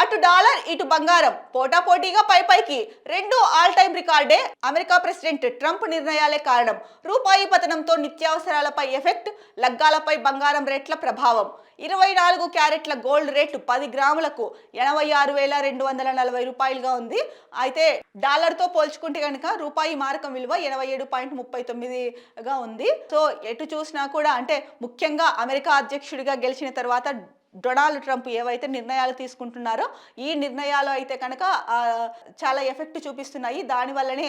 అటు డాలర్ ఇటు బంగారం. పోటాపోటీగా పై పైకి. రెండు ఆల్ టైమ్ రికార్డే. అమెరికా ప్రెసిడెంట్ ట్రంప్ నిర్ణయాలే కారణం. రూపాయి పతనంతో నిత్యావసరాలపై ఎఫెక్ట్ లగ్గాలపై బంగారం రేట్ల ప్రభావం. ఇరవై నాలుగు క్యారెట్ల గోల్డ్ రేటు పది గ్రాములకు ఎనభై ఆరు వేల రెండు వందల నలభై రూపాయలుగా ఉంది. అయితే డాలర్తో పోల్చుకుంటే కనుక రూపాయి మారకం విలువ ఎనభై ఏడు పాయింట్ ముప్పై తొమ్మిదిగా ఉంది. సో ఎటు చూసినా కూడా అంటే ముఖ్యంగా అమెరికా అధ్యక్షుడిగా గెలిచిన తర్వాత డొనాల్డ్ ట్రంప్ ఏవైతే నిర్ణయాలు తీసుకుంటున్నారో ఈ నిర్ణయాలు అయితే కనుక చాలా ఎఫెక్ట్ చూపిస్తున్నాయి. దానివల్లనే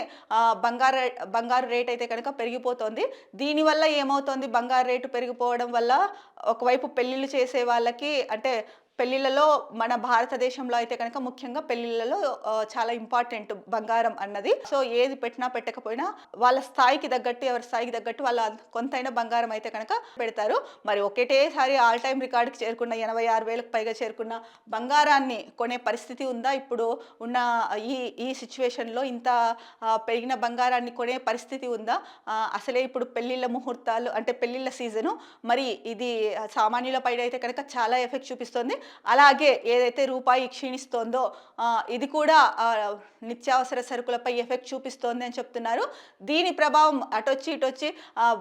బంగారు బంగారు రేట్ అయితే కనుక పెరిగిపోతుంది. దీనివల్ల ఏమవుతుంది? బంగారు రేటు పెరిగిపోవడం వల్ల ఒకవైపు పెళ్ళిళ్ళు చేసే వాళ్ళకి అంటే పెళ్ళిళ్ళలో మన భారతదేశంలో అయితే కనుక ముఖ్యంగా పెళ్ళిళ్ళలో చాలా ఇంపార్టెంట్ బంగారం అన్నది. సో ఏది పెట్టినా పెట్టకపోయినా వాళ్ళ స్థాయికి తగ్గట్టు ఎవరి స్థాయికి తగ్గట్టు వాళ్ళ కొంతైనా బంగారం అయితే కనుక పెడతారు. మరి ఒకటేసారి ఆల్ టైమ్ రికార్డుకి చేరుకున్న ఎనభై ఆరు వేలకు పైగా చేరుకున్న బంగారాన్ని కొనే పరిస్థితి ఉందా? ఇప్పుడు ఉన్న ఈ ఈ సిచ్యువేషన్లో ఇంత పెరిగిన బంగారాన్ని కొనే పరిస్థితి ఉందా? అసలే ఇప్పుడు పెళ్ళిళ్ళ ముహూర్తాలు అంటే పెళ్ళిళ్ళ సీజను మరి ఇది సామాన్యుల పైన అయితే కనుక చాలా ఎఫెక్ట్ చూపిస్తుంది. అలాగే ఏదైతే రూపాయి క్షీణిస్తోందో ఇది కూడా నిత్యావసర సరుకులపై ఎఫెక్ట్ చూపిస్తోంది అని చెప్తున్నారు. దీని ప్రభావం అటొచ్చి ఇటొచ్చి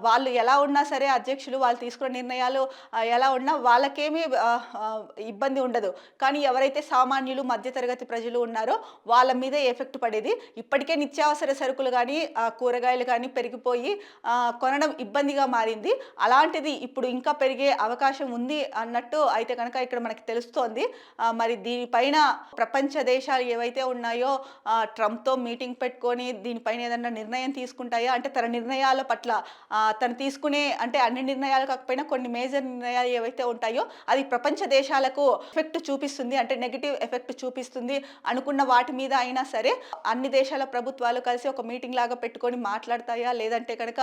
వాళ్ళు ఎలా ఉన్నా సరే అధ్యక్షులు వాళ్ళు తీసుకున్న నిర్ణయాలు ఎలా ఉన్నా వాళ్ళకేమీ ఇబ్బంది ఉండదు. కానీ ఎవరైతే సామాన్యులు మధ్యతరగతి ప్రజలు ఉన్నారో వాళ్ళ మీదే ఎఫెక్ట్ పడేది. ఇప్పటికే నిత్యావసర సరుకులు కానీ కూరగాయలు కానీ పెరిగిపోయి కొనడం ఇబ్బందిగా మారింది. అలాంటిది ఇప్పుడు ఇంకా పెరిగే అవకాశం ఉంది అన్నట్టు అయితే కనుక ఇక్కడ మనకి తెలుస్తోంది. మరి దీనిపైన ప్రపంచ దేశాలు ఏవైతే ఉన్నాయో ట్రంప్తో మీటింగ్ పెట్టుకొని దీనిపైన ఏదన్నా నిర్ణయం తీసుకుంటాయా? అంటే తన నిర్ణయాల పట్ల తను తీసుకునే అంటే అన్ని నిర్ణయాలు కాకపోయినా కొన్ని మేజర్ నిర్ణయాలు ఏవైతే ఉంటాయో అది ప్రపంచ దేశాలకు ఎఫెక్ట్ చూపిస్తుంది. అంటే నెగిటివ్ ఎఫెక్ట్ చూపిస్తుంది అనుకున్న వాటి మీద అయినా సరే అన్ని దేశాల ప్రభుత్వాలు కలిసి ఒక మీటింగ్ లాగా పెట్టుకొని మాట్లాడతాయా? లేదంటే కనుక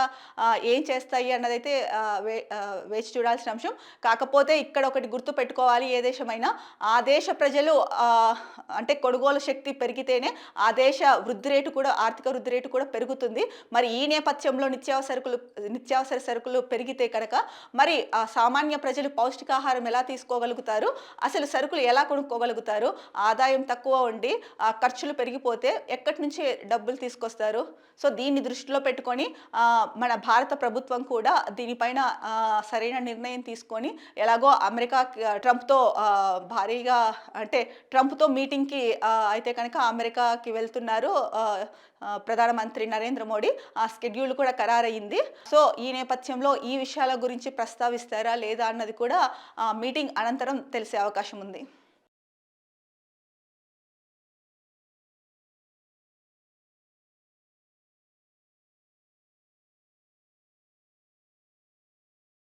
ఏం చేస్తాయి అన్నదైతే వేచి చూడాల్సిన అంశం. కాకపోతే ఇక్కడ ఒకటి గుర్తు పెట్టుకోవాలి. ఏ దేశం దేశమైనా ఆ దేశ ప్రజలు అంటే కొనుగోలు శక్తి పెరిగితేనే ఆ దేశ వృద్ధి రేటు కూడా ఆర్థిక వృద్ధి రేటు కూడా పెరుగుతుంది. మరి ఈ నేపథ్యంలో నిత్యావసరకులు నిత్యావసర సరుకులు పెరిగితే కనుక మరి ఆ సామాన్య ప్రజలు పౌష్టికాహారం ఎలా తీసుకోగలుగుతారు? అసలు సరుకులు ఎలా కొనుక్కోగలుగుతారు? ఆదాయం తక్కువ ఉండి ఆ ఖర్చులు పెరిగిపోతే ఎక్కడి నుంచి డబ్బులు తీసుకొస్తారు? సో దీన్ని దృష్టిలో పెట్టుకొని మన భారత ప్రభుత్వం కూడా దీనిపైన సరైన నిర్ణయం తీసుకొని ఎలాగో అమెరికా ట్రంప్తో భారీగా అంటే ట్రంప్తో మీటింగ్కి అయితే కనుక అమెరికాకి వెళ్తున్నారు ప్రధానమంత్రి నరేంద్ర మోడీ. ఆ స్కెడ్యూల్ కూడా ఖరారయ్యింది సో ఈ నేపథ్యంలో ఈ విషయాల గురించి ప్రస్తావిస్తారా లేదా అన్నది కూడా మీటింగ్ అనంతరం తెలిసే అవకాశం ఉంది.